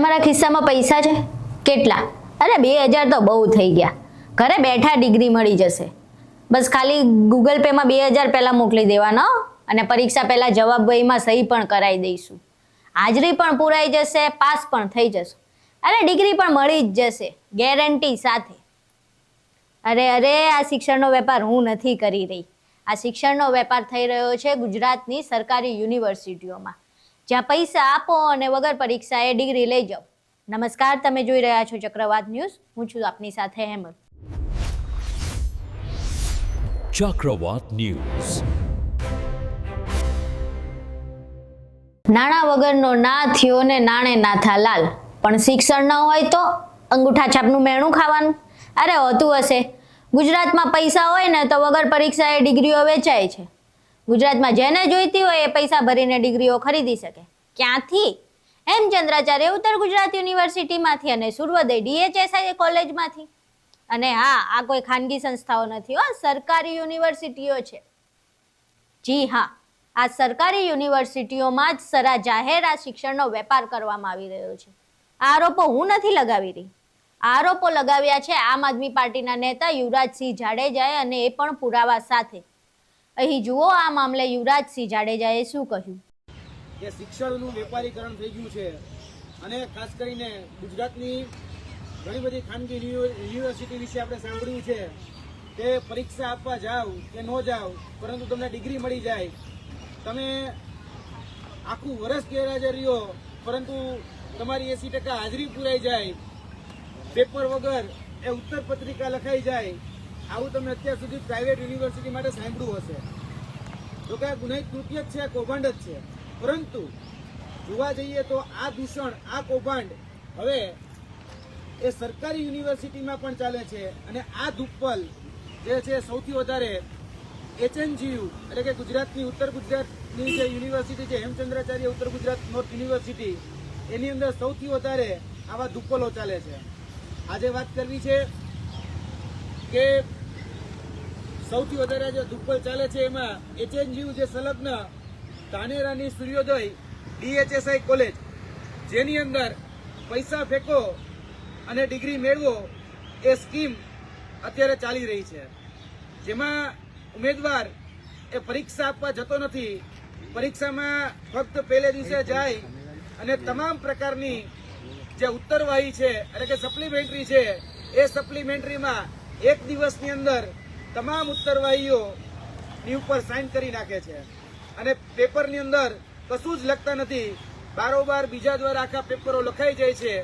તમારા ખિસ્સામાં પૈસા છે? કેટલા? અરે બે હજાર તો બહુ થઈ ગયા. ઘરે બેઠા ડિગ્રી મળી જશે. બસ ખાલી ગૂગલ પેમાં બે હજાર પહેલાં મોકલી દેવાનો અને પરીક્ષા પહેલાં જવાબ વહીમાં સહી પણ કરાવી દઈશું. હાજરી પણ પૂરાઈ જશે, પાસ પણ થઈ જશે. અરે ડિગ્રી પણ મળી જ જશે, ગેરંટી સાથે. અરે અરે, આ શિક્ષણનો વેપાર હું નથી કરી રહી. આ શિક્ષણનો વેપાર થઈ રહ્યો છે ગુજરાતની સરકારી યુનિવર્સિટીઓમાં. જ્યાં પૈસા આપો અને વગર પરીક્ષાએ ડિગ્રી લઈ જાઓ. નમસ્કાર તમે જોઈ રહ્યા છો ચક્રવાત ન્યૂઝ. હું છું આપની સાથે હેમર ચક્રવાત ન્યૂઝ. નાણાં વગરનો ના થયો ને નાણે નાથા લાલ. પણ શિક્ષણ ન હોય તો અંગૂઠા છાપનું મેણું ખાવાનું. અરે હોતું હશે. ગુજરાતમાં પૈસા હોય ને તો વગર પરીક્ષાએ ડિગ્રીઓ વેચાય છે. ગુજરાતમાં જેને જોઈતી હોય એ પૈસા ભરીને ડિગ્રીઓ ખરીદી શકે. ક્યાંથી? એમ ચંદ્રાચાર્ય ઉત્તર ગુજરાત યુનિવર્સિટીમાંથી અને સુરવદય ડીએચએસઆઈ કોલેજમાંથી. અને હા, આ કોઈ ખાનગી સંસ્થાઓ નથી હો, સરકારી યુનિવર્સિટીઓ છે. જી હા, આ સરકારી યુનિવર્સિટીઓમાં જ સરા જાહેર આ શિક્ષણનો વેપાર કરવામાં આવી રહ્યો છે. આરોપો હું નથી લગાવી રહી. આરોપો લગાવ્યા છે આમ આદમી પાર્ટીના નેતા યુવરાજસિંહ જાડેજાએ અને એ પણ પુરાવા સાથે. અહીં જુઓ આ મામલે યુવરાજસિંહ જાડેજાએ શું કહ્યું? કે શિક્ષણનું વેપારીકરણ થઈ ગયું છે અને ખાસ કરીને ગુજરાતની ઘણી બધી ખાનગી યુનિવર્સિટી વિશે આપણે સાંભળ્યું છે. કે પરીક્ષા આપવા જાઓ કે ન જાઓ પરંતુ તમને ડિગ્રી મળી જાય. તમે આખું વર્ષ ગેરહાજર રહ્યો, પરંતુ તમારી એસી ટકા હાજરી પૂરાઈ જાય. પેપર વગર એ ઉત્તર પત્રિકા લખાઈ જાય. આવું તમે અત્યાર સુધી પ્રાઇવેટ યુનિવર્સિટી માટે સાંભળ્યું હશે. તો કે આ ગુનાહિત કૃત્ય જ છે, આ કૌભાંડ જ છે. પરંતુ જોવા જઈએ તો આ દૂષણ, આ કૌભાંડ હવે એ સરકારી યુનિવર્સિટીમાં પણ ચાલે છે અને આ દુપ્પલ જે છે સૌથી વધારે એચએનજીયુ એટલે કે ગુજરાતની ઉત્તર ગુજરાતની જે યુનિવર્સિટી છે, હેમચંદ્રાચાર્ય ઉત્તર ગુજરાત નોર્થ યુનિવર્સિટી એની અંદર સૌથી વધારે આવા ધુપ્પલો ચાલે છે. આજે વાત કરવી છે કે સૌથી વધારે જે ધુપ્પલ ચાલે છે એમાં એચએનજીયુ જે સંલગ્ન ધાનેરાની સૂર્યોદય, ડીએચએસઆઈ કોલેજ, જેની અંદર પૈસા ફેંકો અને ડિગ્રી મેળવો એ સ્કીમ અત્યારે ચાલી રહી છે. જેમાં ઉમેદવાર એ પરીક્ષા આપવા જતો નથી. પરીક્ષામાં ફક્ત પહેલે દિવસે જાય અને તમામ પ્રકારની જે ઉત્તરવાહી છે, એટલે કે સપ્લિમેન્ટરી છે, એ સપ્લિમેન્ટરીમાં એક દિવસની અંદર તમામ ઉત્તરવાહીઓ ની ઉપર સાઇન કરી નાખે છે. અને પેપરની અંદર કશું જ લખતા નથી. બારોબાર બીજા દ્વારા આખા પેપરો લખાઈ જાય છે.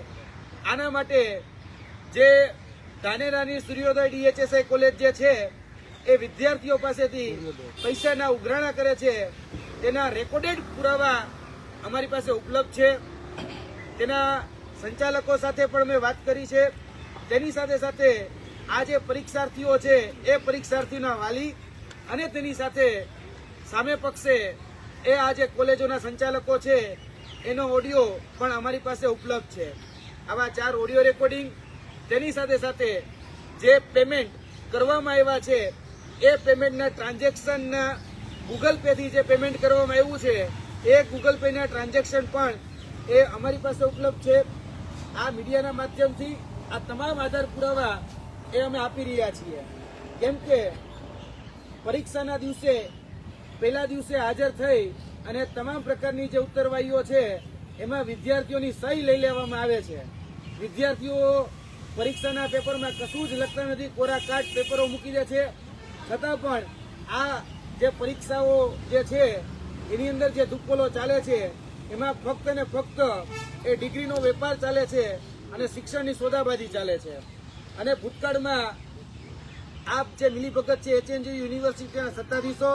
આના માટે જે ધાનેરાની સૂર્યોદય ડીએચએસઆઈ કોલેજ જે છે, એ વિદ્યાર્થીઓ પાસેથી પૈસાના ઉઘરાણા કરે છે. તેના રેકોર્ડેડ પુરાવા અમારી પાસે ઉપલબ્ધ છે. તેના સંચાલકો સાથે પણ મેં વાત કરી છે. તેની સાથે સાથે આ જે પરીક્ષાર્થીઓ છે, એ પરીક્ષાર્થીઓના વાલી અને તેની સાથે સામે પક્ષે એ આ જે કોલેજોના સંચાલકો છે, એનો ઓડિયો પણ અમારી પાસે ઉપલબ્ધ છે. આવા ચાર ઓડિયો રેકોર્ડિંગ તેની સાથે સાથે જે પેમેન્ટ કરવામાં આવ્યા છે, એ પેમેન્ટના ટ્રાન્ઝેક્શનના ગૂગલ પેથી જે પેમેન્ટ કરવામાં આવ્યું છે, એ ગૂગલ પેના ટ્રાન્ઝેક્શન પણ એ અમારી પાસે ઉપલબ્ધ છે. આ મીડિયાના માધ્યમથી આ તમામ આધાર પુરાવા એ અમે આપી રહ્યા છીએ. કેમ કે પરીક્ષાના દિવસે, પહેલા દિવસે હાજર થઈ અને તમામ પ્રકારની જે ઉત્તરવાહીઓ છે, એમાં વિદ્યાર્થીઓની સહી લઈ લેવામાં આવે છે. વિદ્યાર્થીઓ પરીક્ષાના પેપરમાં કશું જ લખતા નથી, કોરા કાટ પેપરો મૂકી દે છે. છતાં પણ આ જે પરીક્ષાઓ જે છે, એની અંદર જે દુપ્પલો ચાલે છે, એમાં ફક્ત ને ફક્ત એ ડિગ્રીનો વેપાર ચાલે છે અને શિક્ષણની સોદાબાજી ચાલે છે. અને ભૂતકાળમાં આ જે મિલીભગત છે એચએનજી યુનિવર્સિટીના સત્તાધીશો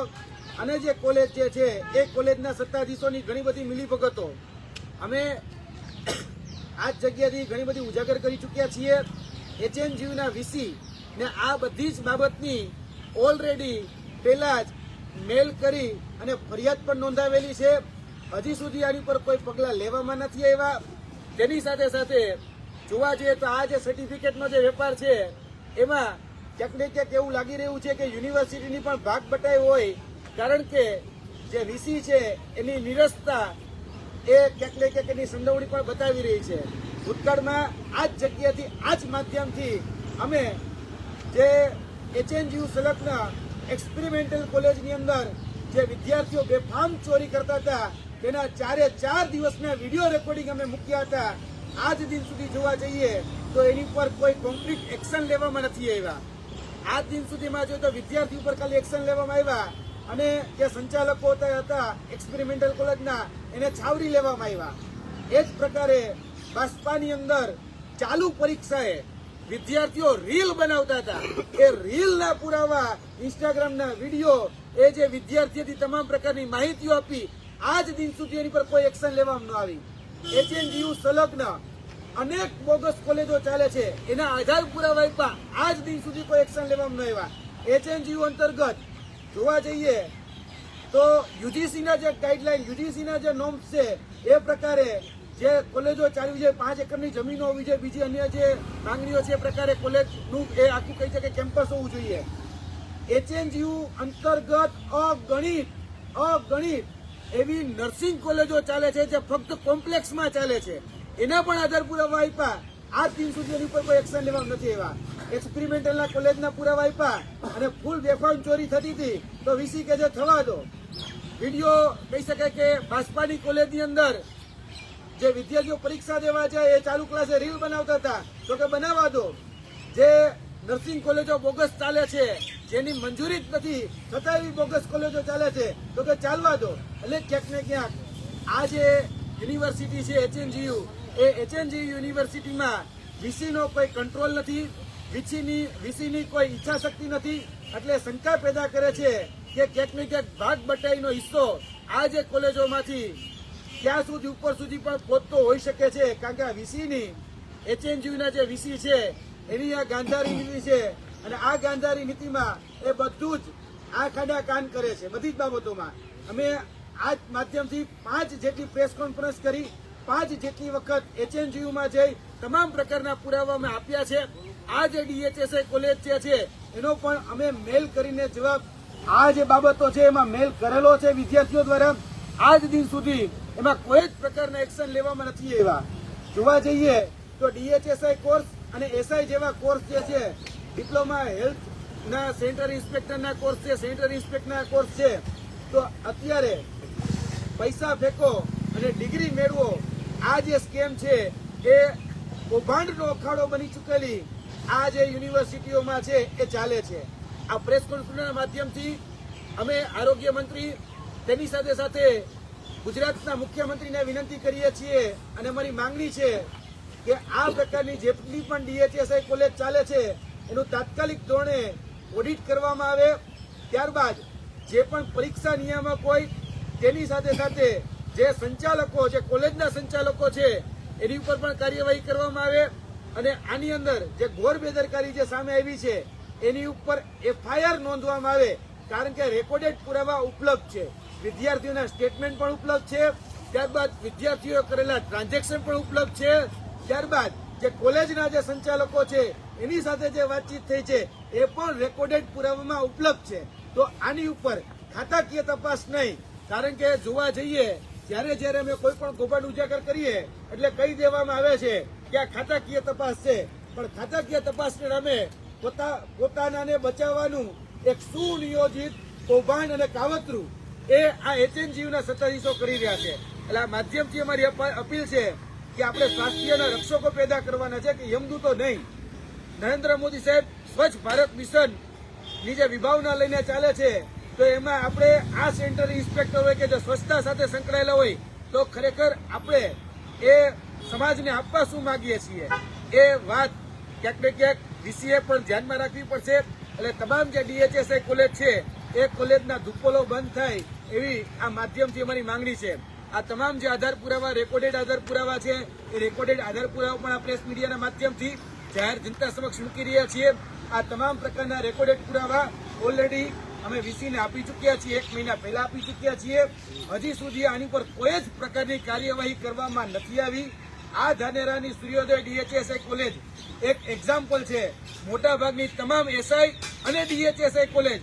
અને જે કોલેજ જે છે, એ કોલેજના સત્તાધીશોની ઘણી બધી મિલીભગતો અમે આ જ જગ્યાથી ઘણી બધી ઉજાગર કરી ચૂક્યા છીએ. એચએનજીયુના વીસી ને આ બધી જ બાબતની ઓલરેડી પહેલા જ મેલ કરી અને ફરિયાદ પણ નોંધાવેલી છે. હજી સુધી આની પર કોઈ પગલાં લેવામાં નથી આવ્યા. તેની સાથે સાથે જોવા જઈએ તો આ જે સર્ટિફિકેટનો જે વેપાર છે, એમાં ક્યાંક ને ક્યાંક એવું લાગી રહ્યું છે કે યુનિવર્સિટીની પણ ભાગ બટાઈ હોય, કારણ કે જે વીસી છે, એની નિરસતા એ ક્યાંક ને ક્યાંક એની સંડોવણી પણ બતાવી રહી છે. ભૂતકાળમાં આ જ જગ્યાથી, આ જ માધ્યમથી અમે જે એચએનજીયુ સંલગ્ન એક્સપેરિમેન્ટલ કોલેજની અંદર જે વિદ્યાર્થીઓ બેફામ ચોરી કરતા હતા, તેના ચારે ચાર દિવસના વીડિયો રેકોર્ડિંગ અમે મૂક્યા હતા. આજ દિન સુધી જોવા જઈએ તો એની પર કોઈ કોમ્પ્લીટ એક્શન લેવામાં નથી આવ્યા. આજ દિન સુધીમાં જોઈએ તો વિદ્યાર્થી ઉપર ખાલી એક્શન લેવામાં આવ્યા અને જે સંચાલકો હતા એક્સપેરિમેન્ટલ કોલેજના એને છાવરી લેવામાં આવ્યા. એ જ પ્રકારે બાસ્પાની અંદર ચાલુ પરીક્ષાએ વિદ્યાર્થીઓ રીલ બનાવતા હતા. એ રીલના પુરાવા ઇન્સ્ટાગ્રામના વીડિયો એ જે વિદ્યાર્થીઓથી તમામ પ્રકારની માહિતીઓ આપી, આજ દિન સુધી એની પર કોઈ એક્શન લેવામાં ન આવી. એચએનજીયુ સંલગ્ન અનેક બોગસ કોલેજો ચાલે છે. એના આધાર પુરાવા આપ્યા આજ દિન સુધી કોઈ એક્શન લેવામાં ન આવ્યા. એચએનજીયુ અંતર્ગત જોવા જઈએ તો યુજીસીના જે ગાઈડલાઈન યુજીસીના જે નોમ્સ છે, એ પ્રકારે જે કોલેજો ચાલવી છે પાંચ એકરની જમીનો હોવી જોઈએ, બીજી અન્ય જે માંગણીઓ છે, એ પ્રકારે કોલેજનું એ આખું કહી છે કે કેમ્પસ હોવું જોઈએ. એચએનજીયુ અંતર્ગત અગણિત અગણિત એવી નર્સિંગ કોલેજો ચાલે છે જે ફક્ત કોમ્પ્લેક્સમાં ચાલે છે. એના પણ આધાર પુરાવા આપ્યા. આ દિન સુધી એની ઉપર કોઈ એક્શન લેવામાં નથી આવ્યા. એક્સપેરિમેન્ટલના કોલેજના પુરાવા આપ્યા અને ફૂલ બેફામ ચોરી થતી હતી. તો વીસી કે જે થવા દો. વીડિયો કહી શકાય કે બાસ્પાની કોલેજની અંદર જે વિદ્યાર્થીઓ પરીક્ષા દેવા જાય એ ચાલુ ક્લાસે રીલ બનાવતા હતા. તો કે બનાવવા દો. જે નર્સિંગ કોલેજો બોગસ ચાલે છે. જેની મંજૂરી જ નથી. છતાં એવી બોગસ કોલેજો ચાલે છે. તો કે ચાલવા દો. એટલે ક્યાંક ને ક્યાંક. આ જે યુનિવર્સિટી છે, એચએનજીયુ, એ એચએનજી યુનિવર્સિટીમાં વીસીનો કોઈ કંટ્રોલ નથી. વીસીની વીસીની કોઈ ઈચ્છા શક્તિ નથી. એટલે શંકા પેદા કરે છે કે ક્યાંક ને ક્યાંક ભાગ બટાઈનો હિસ્સો આ જે કોલેજોમાંથી ક્યાં સુધી, ઉપર સુધી પણ પહોંચતો હોઈ શકે છે. કારણ કે આ વીસીની, એચએનજીયુના જે વીસી છે એની આ ગાંધારી નીતિ છે અને આ ગાંધારી નીતિમાં એ બધું જ આ ખાડા કાન કરે છે, બધી જ બાબતોમાં. અમે આ માધ્યમથી પાંચ જેટલી પ્રેસ કોન્ફરન્સ કરી, પાંચ જેટલી વખત એચએનજીયુમાં જઈ, તમામ પ્રકારના પુરાવા અમે આપ્યા છે. આ જે ડીએચએસઆઈ કોલેજ જે છે, એનો પણ અમે મેલ કરીને જવાબ, આ જે બાબતો છે એમાં મેલ કરેલો છે વિદ્યાર્થીઓ દ્વારા. આજ દિન સુધી એમાં કોઈ જ પ્રકારના એક્શન લેવામાં નથી આવ્યા. જોવા જઈએ તો ડીએચએસઆઈ કોર્સ અને એસઆઈ જેવા કોર્સ જે છે ડિપ્લોમા હેલ્થ ના સેન્ટર ઇન્સ્પેક્ટરના કોર્સ છે સેન્ટર ઇન્સ્પેક્ટરના કોર્સ છે, તો અત્યારે પૈસા ફેંકો અને ડિગ્રી મેળવો. આ જે સ્કેમ છે એ કૌભાંડનો અખાડો બની ચૂકેલી આ જે યુનિવર્સિટીઓમાં છે એ ચાલે છે. આ પ્રેસ કોન્ફરન્સના માધ્યમથી અમે આરોગ્ય મંત્રી, તેની સાથે સાથે ગુજરાતના મુખ્યમંત્રીને વિનંતી કરીએ છીએ અને અમારી માંગણી છે કે આ પ્રકારની જેટલી પણ ડીએચએસઆઈ કોલેજ ચાલે છે, એનું તાત્કાલિક ધોરણે ઓડિટ કરવામાં આવે. ત્યારબાદ જે પણ પરીક્ષા નિયામક હોય, તેની સાથે સાથે જે સંચાલકો જે કોલેજના સંચાલકો છે, એની ઉપર પણ કાર્યવાહી કરવામાં આવે. અને આની અંદર જે ઘોર બેદરકારી જે સામે આવી છે, એની ઉપર એફઆઈઆર નોંધવામાં આવે, કારણ કે રેકોર્ડેડ પુરાવા ઉપલબ્ધ છે. વિદ્યાર્થીઓના સ્ટેટમેન્ટ પણ ઉપલબ્ધ છે. ત્યારબાદ વિદ્યાર્થીઓએ કરેલા ટ્રાન્ઝેક્શન પણ ઉપલબ્ધ છે. ત્યારબાદ જે કોલેજના જે સંચાલકો છે, એની સાથે જે વાતચીત થઈ છે, એ પણ રેકોર્ડેડ પુરાવામાં ઉપલબ્ધ છે. તો આની ઉપર ખાતાકીય તપાસ નહીં, કારણ કે જોવા જઈએ, જ્યારે જ્યારે અમે કોઈ પણ કૌભાંડ ઉજાગર કરીએ, એટલે કહી દેવામાં આવે છે કે આ ખાતાકીય તપાસ છે. પણ ખાતાકીય તપાસને નામે પોતા, પોતાનાને બચાવવાનું એક સુનિયોજિત કૌભાંડ અને કાવતરું એ આ એચએનજીયુના સત્તાધીશો કરી રહ્યા છે. એટલે આ માધ્યમથી અમારી અપીલ છે કે આપણે સ્વાસ્થ્યના રક્ષકો પેદા કરવાના છે કે યમદૂતો નહીં. નરેન્દ્ર મોદી સાહેબ સ્વચ્છ ભારત મિશનની જે વિભાવના લઈને ચાલે છે, તો એમાં આપણે આ સેન્ટર ઇન્સ્પેક્ટર હોય કે જે સ્વચ્છતા સાથે સંકળાયેલા હોય, તો ખરેખર આપણે એ સમાજને આપવા શું માંગીએ છીએ? એ વાત ક્યાંક ને ક્યાંક વીસીએ પણ ધ્યાનમાં રાખવી પડશે. એટલે તમામ જે ડીએચએસઆઈ કોલેજ છે, એ કોલેજના ધુપોલો બંધ થાય એવી આ માધ્યમથી અમારી માંગણી છે. આ તમામ જે આધાર પુરાવા રેકોર્ડેડ આધાર પુરાવા છે, એ રેકોર્ડેડ આધાર પુરાવા પણ આ પ્રેસ મીડિયાના માધ્યમથી જાહેર જનતા સમક્ષ મૂકી રહ્યા છીએ. આ તમામ પ્રકારના રેકોર્ડેડ પુરાવા ઓલરેડી અમે વીસીને આપી ચૂક્યા છીએ, એક મહિના પહેલા આપી ચૂક્યા છીએ. હજી સુધી આની પર કોઈ જ પ્રકારની કાર્યવાહી કરવામાં નથી આવી. આ ધાનેરાની સૂર્યોદય ડીએચએસઆઈ કોલેજ એક એક્ઝામ્પલ છે. મોટાભાગની તમામ એસઆઈ અને ડીએચએસઆઈ કોલેજ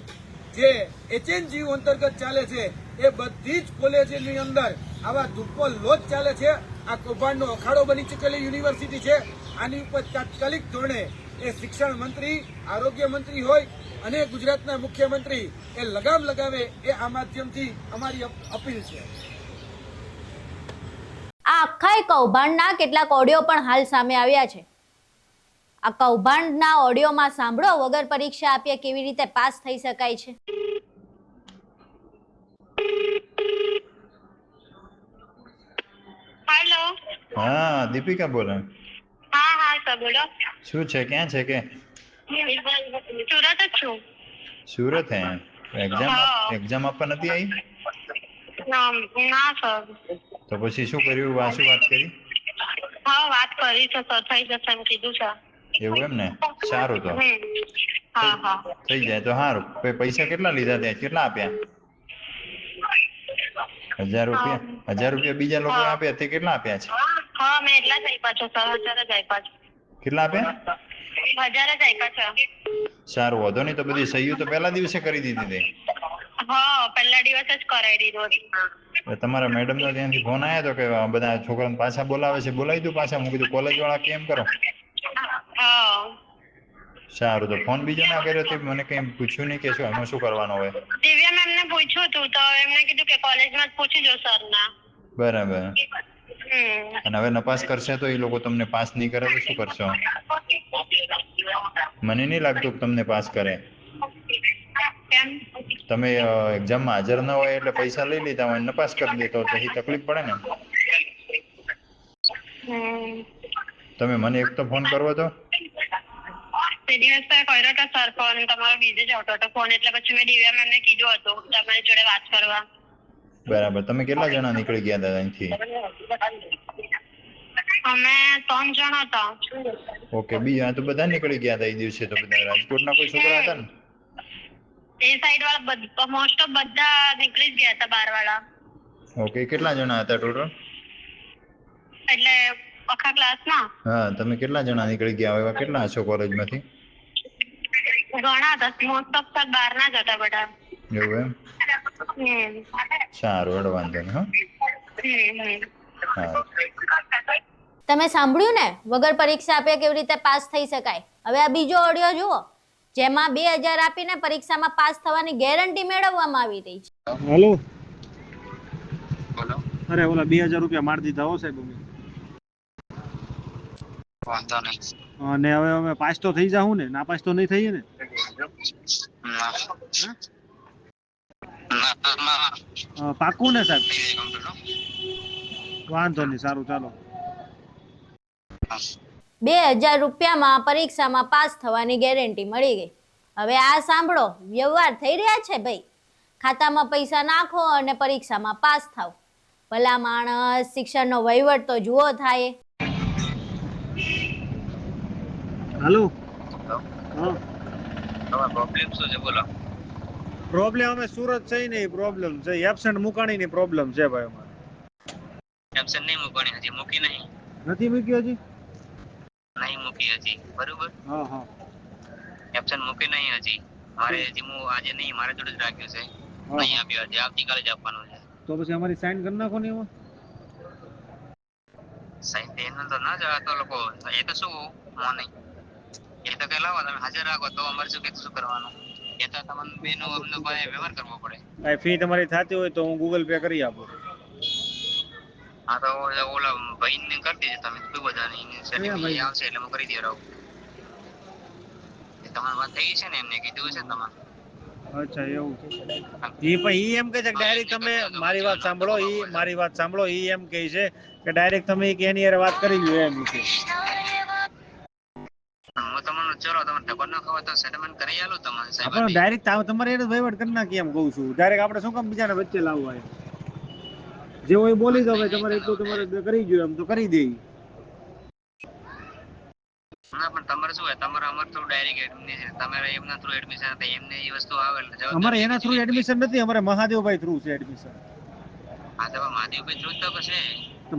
જે એચએનજીયુ અંતર્ગત ચાલે છે, એ બધી જ કોલેજની અંદર આવા ધુપ્પો લોજ ચાલે છે. આ કૌભાંડનો અખાડો બની ચૂકેલી યુનિવર્સિટી છે. આની ઉપર તાત્કાલિક ધોરણે એ શિક્ષણ મંત્રી, આરોગ્ય મંત્રી હોય અને ગુજરાતના મુખ્યમંત્રી એ લગામ લગાવે એ આ માધ્યમથી અમારી અપ- અપીલ છે. આ આખા કૌભાંડના કેટલાક ઓડિયો પણ હાલ સામે આવ્યા છે. આ કૌભાંડના ઓડિયોમાં સાંભળો, વગર પરીક્ષા આપ્યા કેવી રીતે પાસ થઈ શકાય છે? હેલો. હા દીપિકા બોલે. હા હા સર બોલો. શું છે ક્યાં છે કે? સુરત જ છું. સુરત હે? એક્ઝામ એક્ઝામ આપવા નથી આવી ના ના સર. તો પછી શું કર્યું? વાત કરી? હા વાત કરી છે સર. થઈ જશે એમ કીધું છે. એવું એમ ને? સારું તો. હા હા. થઈ જાય તો સારું પૈસા કેટલા લીધા ત્યાં? કેટલા આપ્યા? હજાર રૂપિયા? હજાર રૂપિયા બીજા લોકો આપ્યા તે કેટલા આપ્યા છે? હા મેં એટલા જ આપ્યા છે. સર હજાર જ આપ્યા છે. કેટલા આપ્યા? હજાર જ આપ્યા છે. સારું વાંધો નહીં તો બધી સહીઓ તો પહેલા દિવસે કરી દીધી હતી હા પહેલા દિવસે જ કરાવી દીધું. તમારા મેડમ નો ત્યાંથી ફોન આવ્યો તો કે બધા છોકરાને પાછા બોલાવે છે. બોલાવી દઉં પાછા. હું કીધું કોલેજ વાળા કેમ કરો? હા. સારું તો ફોન બીજો ના કર્યો તે મને કઈ પૂછ્યું નહીં કે શું એમાં શું કરવાનું હવે? દિવ્યા મેમને પૂછ્યું હતું તો એમને કીધું કે કોલેજમાં જ પૂછી જો સરના. બરાબર. અને હવે નપાસ કરશે તો એ લોકો તમને પાસ નહીં કરે તો શું કરશો? મને નહીં લાગતું કે તમને પાસ કરે. તમે એક્ઝામમાં હાજર ન હોય એટલે પૈસા લઈ લીધા હોય નપાસ કરી દેતો તો પછી તકલીફ પડે ને. તમે મને એક તો ફોન કરવો તો. તે દિવસે કર્યો હતો સર ફોન તમારો બીજો જ આવતો હતો ફોન એટલે પછી મેં દિવ્યા મેમને કીધું હતું તમારી જોડે વાત કરવા બરાબર તમે કેટલા જણા નીકળી ગયા હતા અહીંથી અમે ત્રણ જણ હતા ઓકે બીજા તો બધા નીકળી ગયા હતા એ દિવસે તો બધા રાજકોટના કોઈ છોકરા હતા ને એ સાઈડ વાળા મોસ્ટ ઓફ બધા નીકળી જ ગયા હતા બાર વાળા ઓકે કેટલા જણા હતા ટોટલ એટલે આખા ક્લાસમાં હા તમે કેટલા જણા નીકળી ગયા હોય એવા કેટલા હશો કોલેજમાંથી ઘણા હતા. મોસ્ટ ઓફ સર બહાર ના જ હતા બધા. એવું એમ? સારું એડ વાંધો નહીં હા. તમે સાંભળ્યું ને? વગર પરીક્ષા આપે કેવી રીતે પાસ થઈ શકાય? હવે આ બીજો ઓડિયો જુઓ. જેમાં બે હજાર આપીને પરીક્ષામાં પાસ થવાની ગેરંટી મેળવવામાં આવી રહી છે. હેલો? અરે ઓલા બે હજાર રૂપિયા માર દીધા હો સાહેબ અમે. વાંધો નહીં. અને હવે અમે પાસ તો થઈ જાઉં ને? ના પાસ તો નહીં થઈએ ને? ના ના સાહેબ. વાંધો નહીં સારું ચાલો. બે હજાર રૂપિયામાં પરીક્ષામાં પાસ થવાની ગેરંટી મળી ગઈ. હવે આ સાંભળો વ્યવહાર થઈ રહ્યા છે ભાઈ. ખાતામાં પૈસા નાખો અને પરીક્ષામાં પાસ થાવ ભલા માણસ શિક્ષણનો વહીવટ તો જુઓ થાય. હાલો? હા. તમારો પ્રોબ્લેમ શું છે? બોલો. પ્રોબ્લેમ અમે સુરત છે ને પ્રોબ્લેમ છે. એબસેન્ટ મુકાણી ની પ્રોબ્લેમ છે ભાઈ અમારે. એબસેન્ટ નહીં મુકાણી હજી મૂકી નહીં? નથી મૂકી હજી? નહીં મૂકી હજી બરોબર? હા હા. એબસેન્ટ મૂકી નહીં હજી. મારે હજી હું આજે નહીં મારે જોડે જ રાખ્યું છે. નહીં આપ્યો હજી આવતીકાલે જ આપવાનું છે. તો પછી અમારી સાઈન કરી નાખો ને એમાં. સાઈન તો ના જવા તો લોકો એ તો શું મોર્નિંગ એ તો કઈ લાવો તમે હાજર રાખો તો અમારે શું કે શું કરવાનું? એ તો તમને બેનો અમને પાસે વ્યવહાર કરવો પડે. કાંઈ ફી તમારી થતી હોય તો હું ગૂગલ પે કરી આપું. હા તો ઓલા ભાઈ ને કરી દેજો તમે કોઈ બધા નહીં સર્ટિફિકેટ આવશે એટલે હું કરી દે રહું. એ તમારી વાત થઈ છે ને એમને કીધું છે તમારે? અચ્છા એવું. પણ ઈ એમ કહે છે કે ડાયરેક્ટ તમે મારી વાત સાંભળો ઈ મારી વાત સાંભળો ઈ એમ કહે છે કે ડાયરેક્ટ તમે કે એની હારે વાત કરી લ્યો એમ છે. ચલો તમને ટકોર ન ખબર તો સેટલમેન્ટ કરી આલું તમારે સાહેબ. આપણે ડાયરેક્ટ તમારે એને વહીવટ કરી નાખી એમ કહું છું. ડાયરેક્ટ આપણે શું કામ બીજાને વચ્ચે લાવવા જે હોય બોલી દો ભાઈ તમારે એટલું તમારે કરી ગયો એમ તો કરી દેઈ ના પણ તમારે શું હોય? તમારે અમારે થ્રુ ડાયરેક્ટ એડમિશન તમારે એમના થ્રુ એડમિશન હતા એમને એ વસ્તુ આવે એટલે અમારે એના થ્રુ એડમિશન નથી અમારે મહાદેવભાઈ થ્રુ છે એડમિશન હા તો મહાદેવભાઈ થ્રુ તો કશે તો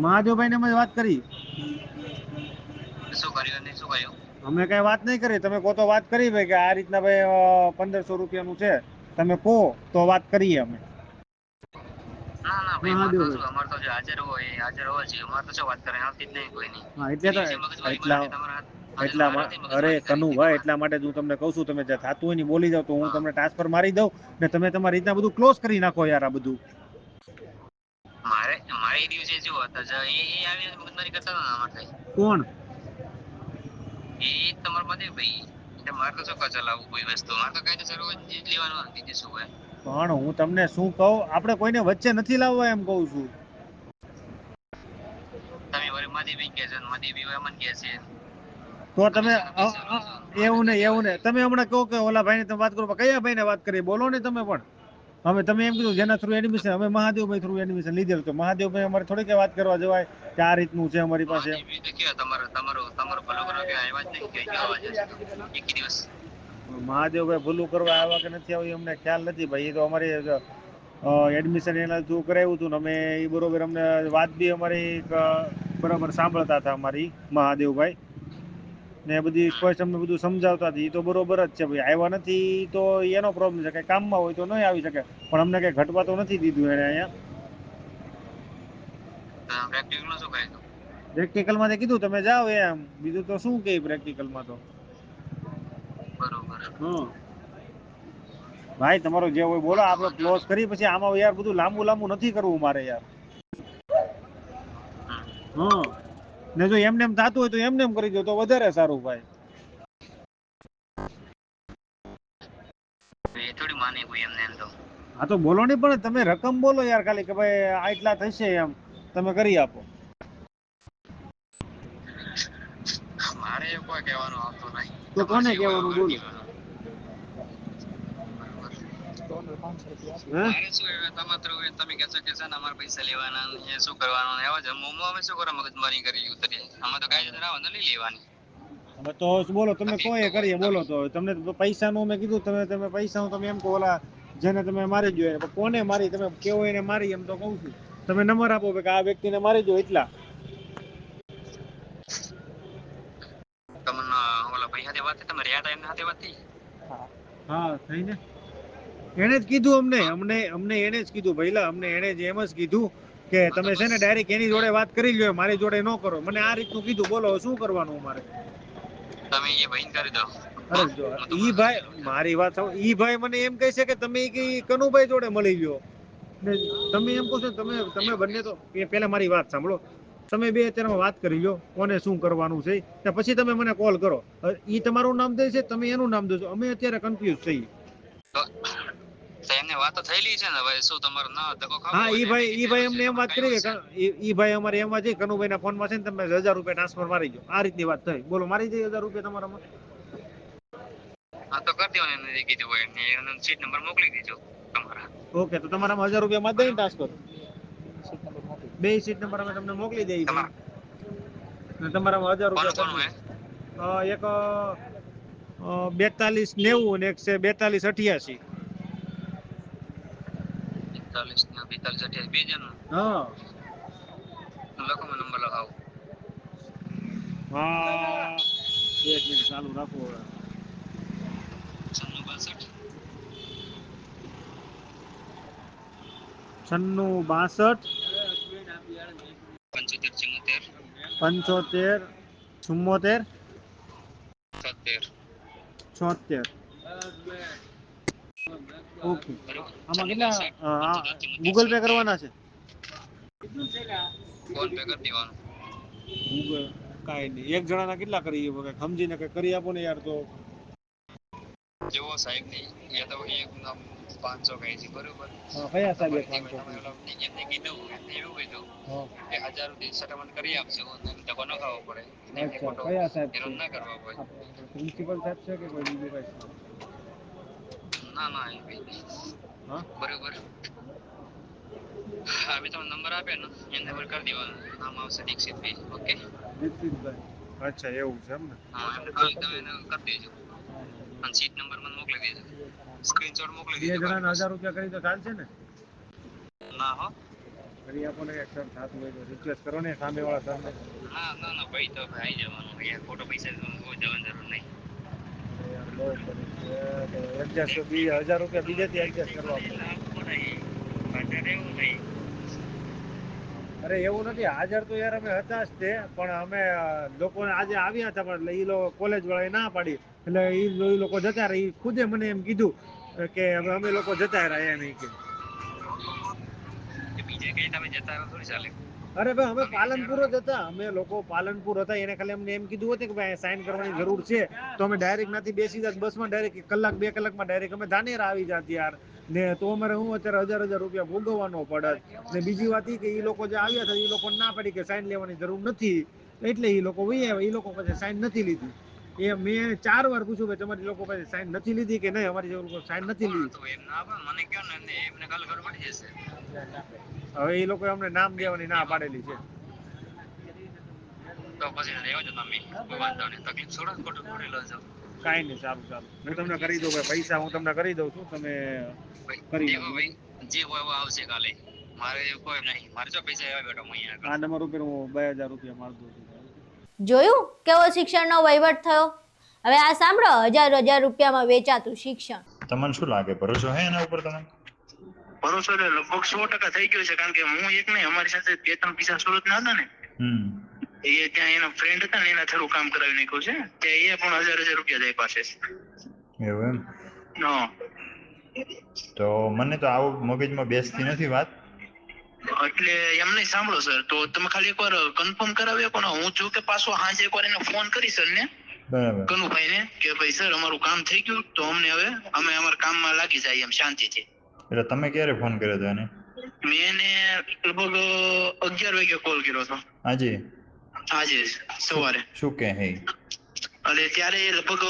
અમે વાત કરી. શું કર્યું? અને શું કર્યું? અમે કઈ વાત નહીં કરી. તમે કહો તો વાત કરી ભાઈ કે આ રીતના ભાઈ પંદરસો રૂપિયાનું છે. તમે કહો તો વાત કરીએ અમે. ભાઈ એટલે માટે હું તમને કહું છું તમે જે થતું હોય ને બોલી જાવ તો હું તમને ટ્રાન્સફર મારી દઉં ને તમે તમારી રીતના બધું ક્લોઝ કરી નાખો યાર આ બધું. મારે મારે દિવસે શું હતા એ એ મગજમારી કરતા હતા ને કોણ? એ તમારા માટે ભાઈ? એટલે મારે તો શું ચલાવવું કોઈ વસ્તુ? મારે તો કાયદેસર હોય જ લેવાનું હોય, બીજું શું હોય પણ હું તમને શું કહું આપણે કોઈને વચ્ચે નથી લાવવા એમ કહું છું. તમે વળી માધીભાઈ કહે છે ને માધીભાઈ અમન કહે છે. તો તમે એવું ને એવું ને તમે હમણાં કહો કે ઓલા ભાઈને તમે વાત કરો. કયા ભાઈ ને વાત કરી બોલો ને તમે પણ. અમે તમે એમ કીધું જેના થ્રુ એડમિશન અમે મહાદેવભાઈ થ્રુ એડમિશન લીધેલું તો મહાદેવભાઈ અમારે થોડી કઈ વાત કરવા જવાય કે આ રીતનું છે અમારી પાસે. મહાદેવભાઈ ભૂલું કરવા આવ્યા કે નથી આવ્યું અમને ખ્યાલ નથી. ભાઈ એ તો અમારી એડમિશન એના થ્રુ કરાવ્યું હતું ને અમે એ બરોબર અમને વાત બી અમારી બરાબર સાંભળતા હતા અમારી મહાદેવભાઈ. ને બધી સ્પષ્ટ બધું સમજાવતા હતી. એ તો બરોબર જ છે ભાઈ. આવ્યા નથી તો એનો પ્રોબ્લેમ છે. કે કામમાં હોય તો નહીં આવી શકે. પણ અમને કઈ ઘટવા તો નથી દીધું એને અહીંયા. પ્રેક્ટિકલ શું કહે કીધું તમે જાઓ એમ. બીજું તો શું કે પ્રેક્ટિકલમાં તો? બરોબર. હમ. ભાઈ તમારો જે હોય બોલો. આપણે ક્લોઝ કરી પછી આમાં યાર બધું લાંબુ લાંબુ નથી કરવું મારે યાર. હમ. ને જો એમને એમ થતું હોય તો એમને એમ કરી દો તો વધારે સારું ભાઈ. એ થોડી માને એમ તો. હા તો બોલો નહીં પણ તમે રકમ બોલો યાર ખાલી કે ભાઈ આટલા થશે એમ. તમે કરી આપો. મારે કોઈ કહેવાનું આવતું નહીં. તો કોને કહેવાનું બોલો હે મારે શું હવે તમારે તો તમે કહેશો કે છે ને અમારે પૈસા લેવાના ને એ શું કરવાનું ને એવા જમવામાં અમે શું કરો મગજમારી કરી ઉતરીએ? આમાં તો કાયદેસર આવો ને લઈ લેવાની. હવે તો બોલો તમે કહો કરીએ બોલો તો. તમને તો પૈસાનું મેં કીધું તમે તમે પૈસાનું તમે એમ કહો ઓલા જેને તમે મારી દો કોને મારી? તમે કેવો એને મારી એમ તો કહું છું. તમે નંબર આપો કે આ વ્યક્તિને મારી દો એટલા. તમને ઓલા ભાઈ સાથે વાત થઈ તમે રહ્યા હતા એમના સાથે વાત થઈ? હા થઈ ને? એને જ કીધું અમને અમને અમને એને જ કીધું ભઈલા અમને એને જ એમ જ કીધું કે તમે છે ને ડાયરેક્ટ એની જોડે વાત કરી લ્યો મારી જોડે ન કરો. મને આ રીતનું કીધું બોલો શું કરવાનું અમારે? તમે એ ભાઈ કરી દો અરે જો ઈ ભાઈ મારી વાત. ઈ ભાઈ મને એમ કહે છે કે તમે કે કનુભાઈ જોડે મળી ગયો ને તમે એમ કહો છો તમે તમે બંને તો એ પહેલા મારી વાત સાંભળો. તમે બે અત્યારે વાત કરી લ્યો કોને શું કરવાનું છે ને પછી તમે મને કોલ કરો. ઈ તમારું નામ દે છે તમે એનું નામ દેશો અમે અત્યારે કન્ફ્યુઝ છીએ. એમને વાતો થયેલી છે ને ભાઈ શું તમારો ના ધક્કો ખાવો હા ઈ ભાઈ ઈ ભાઈ અમને એમ વાત કરી કે ઈ ઈ ભાઈ અમારે એમ વાત છે કનુભાઈ ના ફોનમાં છે ને તમે હજાર રૂપિયા ટ્રાન્સફર મારી દો. આ રીતની વાત થઈ. બોલો મારી દે હજાર રૂપિયા તમારામાં હા તો કરી દેવાનું એમને કીધું હોય ને એનો સીટ નંબર મોકલી દેજો તમારા. ઓકે તો તમારામાં હજાર રૂપિયા માં દઈ ટ્રાન્સફર બે સીટ નંબર અમે તમને મોકલી દઈએ તમારા. તમારામાં હજાર કોનું રૂપિયા એક બેતાલીસ નેવું અને એક છે બેતાલીસ અઠ્યાસી. બેતાલીસ ને બેતાલીસ અઠ્યાવીસ બે જણનું હા. લખો મને નંબર લખાવો. હા. એક મિનિટ ચાલુ રાખો છન્નું બાસઠ. છન્નું બાસઠ. પંચોતેર ચુમ્મોતેર પંચોતેર ચુમ્મોતેર છોતેર. ઓકે. આમાં કેટલા ગૂગલ પે કરવાના છે? ફોન પે કરી દેવાનું. ગૂગલ કાંઈ નહીં. એક જણાના કેટલા કરી કાંઈક સમજીને કંઈક કરી આપો ને યાર તો. જેવો સાહેબ નહીં એ તો એક નામ પાંચસો કહે છે બરોબર? કયા સાહેબ પાંચસો એમને કીધું એમને એવું કીધું કે હજાર સુધી સેટલમેન્ટ કરી આપશે અને ધક્કો ન ખાવો પડે. એમને કયા સાહેબ છે? ના કરવા પડે. પ્રિન્સિપલ સાહેબ છે કે કોઈ બીજું કઈ? ના ના એ બી હા? બરોબર. હા મેં તમને નંબર આપ્યો ને એ નંબર કરી દેવાનો. નામ આવશે દીક્ષિતભાઈ ઓકે? દીક્ષિતભાઈ. અચ્છા એવું છે એમ ને? હા એમને તમે કરી દેજો. અને સીટ નંબર મને મોકલી દેજો. સ્ક્રીનશોટ મોકલી બે દેજો જણાના હજાર રૂપિયા કરી તો ચાલશે ને? ના હો. કરી આપો ને એક સર સાથ તો રિક્વેસ્ટ કરો ને સામે. વાળા સરને ના ના ના ભાઈ તો આવી જવાનું. અહીંયા ખોટો પૈસા કોઈ જવાની જરૂર નહીં. એડજસ્ટ બી હજાર રૂપિયા બીજેથી એડજસ્ટ કરવા પડે. એવું નહીં. અરે એવું નથી. હાજર તો યાર અમે હતા જ તે પણ અમે લોકો લોકોને આજે આવ્યા હતા પણ એ લોકો કોલેજ વાળાએ ના પાડી. એટલે એ લોકો જતા રહ્યા એ ખુદે મને એમ કીધું કે હવે અમે લોકો જતા રહ્યા એમ કે. કે બીજે કઈ તમે જતા રહો થોડી ચાલે. અરે ભાઈ અમે પાલનપુર જ હતા. અમે લોકો પાલનપુર હતા. એને ખાલી અમને એમ કીધું હતું કે ભાઈ સાઈન કરવાની જરૂર છે. તો અમે ડાયરેક્ટ નથી બેસી જાત બસમાં ડાયરેક્ટ કલાક બે કલાકમાં ડાયરેક્ટ અમે ધાનેર આવી જાત યાર. ને તો અમારે હું અત્યારે હજાર હજાર રૂપિયા ભોગવવાનો પડત ને બીજી વાત એ કે એ લોકો જે આવ્યા હતા એ લોકો ના પડી કે સાઈન લેવાની જરૂર નથી. એટલે એ લોકો વહી આવ્યા. એ લોકો પછી સાઈન નથી લીધી. એ મેં ચાર વાર પૂછ્યું કે તમારી લોકો પાસે સાઈન નથી લીધી કે નહીં? અમારી લોકો સાઈન નથી લીધી. એમ ના પણ મને કહો ને એમને એમને ખબર પડી જશે. હવે એ લોકો અમને નામ દેવાની ના પાડેલી છે. તો પછી રહેવા દો તમે. વાંધો નહીં. તકલીફ છોડો ખોટું થોડી લો છો કાંઈ નહીં સારું સારું. હું તમને કરી દઉં ભાઈ પૈસા હું તમને કરી દઉં છું. તમે કરી ભાઈ. દેવો ભાઈ જે હોય એવું આવશે કાલે. મારે કોઈ નહીં. મારે જો પૈસા એવા બેઠો હું અહીંયા આ નંબર ઉપર હું બે હજાર રૂપિયા મારી દઉં છું. જોયું કેવો શિક્ષણનો વહીવટ થયો? હવે આ સાંભળો હજાર હજાર રૂપિયામાં વેચાતું શિક્ષણ. તમને શું લાગે? ભરોસો હે એના ઉપર તમે ભરોસો એટલે લગભગ સો ટકા થઈ ગયો છે કારણ કે હું એક નહીં અમારી સાથે બે ત્રણ પીસા સુરત ના હતા ને હમ. એ ત્યાં એના ફ્રેન્ડ હતા ને એના થોડું કામ કરાવી નાખ્યું છે ત્યાં એ પણ હજાર હજાર રૂપિયા જાય પાસે એવું એમ? તો મને તો આવું મગજમાં બેસતી નથી વાત. એટલે એમ નહીં સાંભળો સર તો તમે ખાલી એકવાર કન્ફર્મ કરાવી આપો ને હું છું કે પાછો હાજે એકવાર એને ફોન કરી સર ને. કનુભાઈ ને કે ભાઈ સર અમારું કામ થઈ ગયું તો અમને હવે અમે અમારા કામમાં લાગી જાય એમ શાંતિથી એટલે તમે ક્યારે ફોન કર્યો હતો એને? મેં એને લગભગ અગિયાર વાગે કોલ કર્યો હતો. આજે? આજે સવારે. શું કે હે? એટલે ત્યારે લગભગ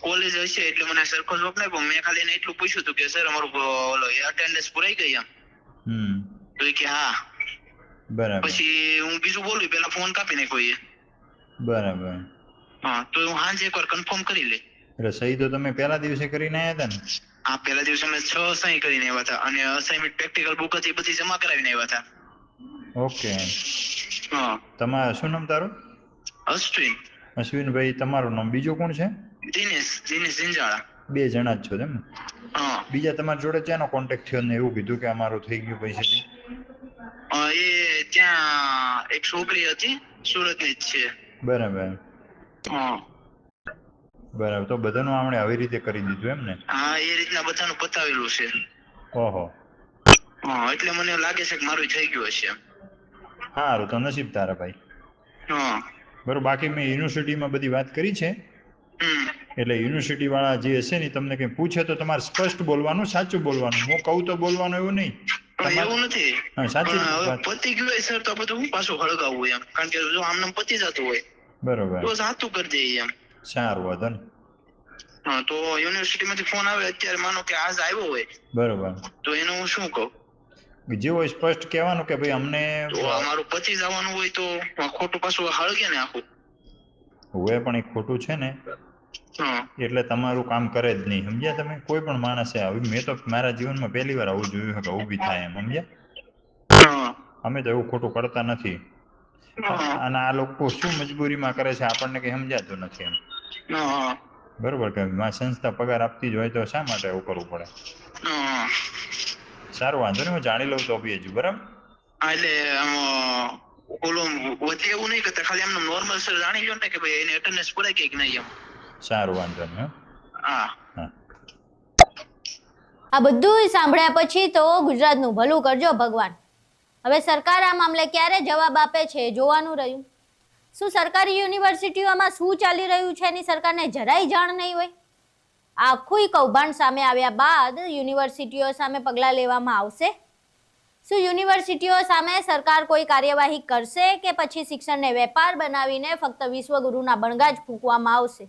કોલેજ હશે એટલે મને સરખો જવાબ પણ મેં ખાલી એને એટલું પૂછ્યું હતું કે સર અમારું ઓલો અટેન્ડન્સ પુરાઈ ગઈ એમ. હમ. તો એ કે હા બરાબર પછી હું બીજું બોલું પેલા ફોન કાપી નાખ્યો એ બરાબર હા તો હું હાંજે એકવાર કન્ફર્મ કરી લે એટલે સહી તો તમે પહેલા દિવસે કરીને આવ્યા હતા ને હા પહેલા દિવસે અમે છ સહી કરીને આવ્યા હતા અને અસાઇનમેન્ટ પ્રેક્ટિકલ બુક હતી પછી બધી જમા કરાવીને આવ્યા હતા ઓકે હા તમારું શું નામ તારું અશ્વિન અશ્વિનભાઈ તમારું નામ બીજું કોણ છે દિનેશ દિનેશ જિંજાળા બે જણા જ છો તેમ બીજા તમારી જોડે ક્યાંનો કોન્ટેક્ટ થયો ને એવું કીધું કે અમારું થઈ ગયું પૈસા એ ત્યાં એક છોકરી હતી સુરતની જ છે. બરાબર. બરાબર તો બધાનું આપણે આવી રીતે કરી દીધું એમ ને? હા એ રીતના બધાનું પતાવેલું છે. ઓહો. હા એટલે મને લાગે છે કે મારું થઈ ગયું હશે. સારું તો નસીબ તારા ભાઈ. હા. બરોબર બાકી મેં યુનિવર્સિટીમાં બધી વાત કરી છે. હમ. એટલે યુનિવર્સિટી વાળા જે હશે ને તમને કંઈ પૂછે તો તમારે સ્પષ્ટ બોલવાનું સાચું બોલવાનું. હું કહું તો બોલવાનું એવું નહીં. એવું નથી. સાચી વાત. પતી ગયું સર તો બધું હું પાછું હળગાવવું એમ? કારણ કે જો આમને પતી જતું હોય. બરોબર. તો સાતું કરી દઈએ એમ. સારું વાંધો ને હા તો યુનિવર્સિટી માંથી ફોન આવે અત્યારે માનો કે આજ આવ્યો હોય. બરોબર. તો એનું હું શું કહું? જે હોય સ્પષ્ટ કહેવાનું કે ભાઈ અમને અમારું પતિ જવાનું હોય તો ખોટું પાછું હળગે ને આખું. હોય પણ એ ખોટું છે ને. એટલે તમારું કામ કરે જ નહીં સમજ્યા તમે? કોઈ પણ માણસે આવી મેં તો મારા જીવનમાં પહેલી વાર આવું જોયું કે ઊભી થાય એમ સમજ્યા? અમે તો એવું ખોટું કરતા નથી. અને આ લોકો શું મજબૂરીમાં કરે છે આપણને કઈ સમજાતું નથી એમ. બરોબર કે મા સંસ્થા પગાર આપતી જ હોય તો શા માટે એવું કરવું પડે? સારું વાંધો નહીં હું જાણી લઉં તો બી હજુ બરાબર? એટલે ઓલું વધે એવું નહીં કરતા ખાલી એમને નોર્મલ સર જાણી લો ને કે ભાઈ એને અટેન્ડન્સ પડે કે નહીં એમ. સારું વાંધો નહીં હા. આ બધું સાંભળ્યા પછી તો ગુજરાતનું ભલું કરજો ભગવાન. હવે સરકાર આ મામલે ક્યારે જવાબ આપે છે જોવાનું રહ્યું. શું સરકારી યુનિવર્સિટીઓમાં શું ચાલી રહ્યું છે એની સરકારને જરાય જાણ નહીં હોય? આખું કૌભાંડ સામે આવ્યા બાદ યુનિવર્સિટીઓ સામે પગલાં લેવામાં આવશે? શું યુનિવર્સિટીઓ સામે સરકાર કોઈ કાર્યવાહી કરશે કે પછી શિક્ષણને વેપાર બનાવીને ફક્ત વિશ્વગુરુના બણગા જ ફૂંકવામાં આવશે?